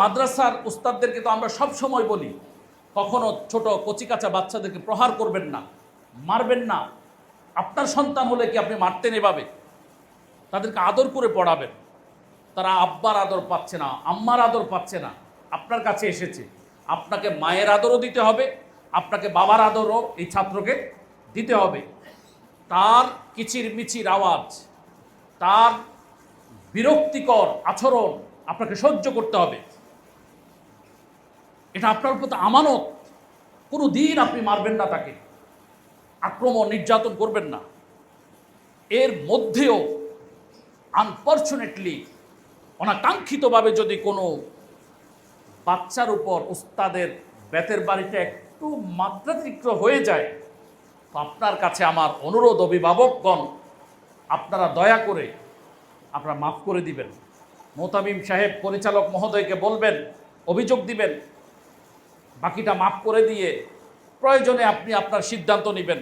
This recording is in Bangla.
মাদ্রাসার উস্তাদদেরকে তো আমরা সব সময় বলি, কখনো ছোট কচিকাচা বাচ্চাদেরকে প্রহার করবেন না, মারবেন না। আপনার সন্তান হলে কি আপনি মারতেন এভাবে? তাদেরকে আদর করে পড়াবেন। তারা আব্বার আদর পাচ্ছে না, আম্মার আদর পাচ্ছে না, আপনার কাছে এসেছে। আপনাকে মায়ের আদরও দিতে হবে, আপনাকে বাবার আদরও এই ছাত্রকে দিতে হবে। তার কিচির মিচির আওয়াজ, তার বিরক্তিকর আচরণ আপনাকে সহ্য করতে হবে। এটা আপনার প্রতি আমানত। কোনো দিন আপনি মারবেন না তাকে। আক্রমণ, নির্যাতন করবেন না। এর মধ্যেও আনফর্চুনেটলি অনাকাঙ্ক্ষিতভাবে যদি কোনো বাচ্চার উপর উস্তাদের বেতের বাড়িটা একটু মাত্রাতিরিক্ত হয়ে যায়, তো আপনার কাছে আমার অনুরোধ, অভিভাবকগণ, আপনারা দয়া করে আপনারা মাফ করে দিবেন। মোতামিম সাহেব, পরিচালক মহোদয়কে বলবেন, অভিযোগ দিবেন বাকিটা মাফ করে দিয়ে প্রয়োজনে আপনি আপনার সিদ্ধান্ত নেবেন।